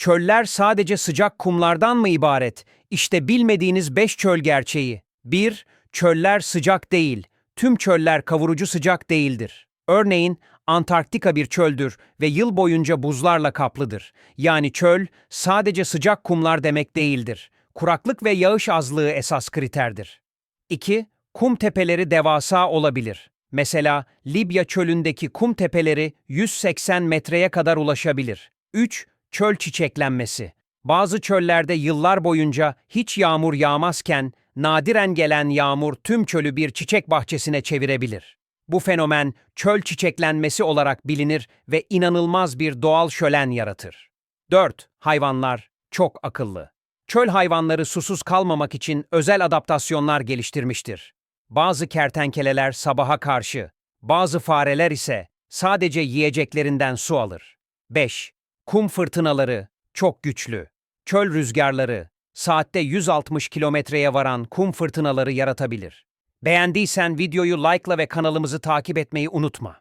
Çöller sadece sıcak kumlardan mı ibaret? İşte bilmediğiniz 5 çöl gerçeği. 1. Çöller sıcak değil. Tüm çöller kavurucu sıcak değildir. Örneğin Antarktika bir çöldür ve yıl boyunca buzlarla kaplıdır. Yani çöl sadece sıcak kumlar demek değildir. Kuraklık ve yağış azlığı esas kriterdir. 2. Kum tepeleri devasa olabilir. Mesela Libya çölündeki kum tepeleri 180 metreye kadar ulaşabilir. 3. Çöl çiçeklenmesi. Bazı çöllerde yıllar boyunca hiç yağmur yağmazken nadiren gelen yağmur tüm çölü bir çiçek bahçesine çevirebilir. Bu fenomen çöl çiçeklenmesi olarak bilinir ve inanılmaz bir doğal şölen yaratır. 4. Hayvanlar çok akıllı. Çöl hayvanları susuz kalmamak için özel adaptasyonlar geliştirmiştir. Bazı kertenkeleler sabaha karşı, bazı fareler ise sadece yiyeceklerinden su alır. 5. Kum fırtınaları çok güçlü. Çöl rüzgarları saatte 160 kilometreye varan kum fırtınaları yaratabilir. Beğendiysen videoyu like'la ve kanalımızı takip etmeyi unutma.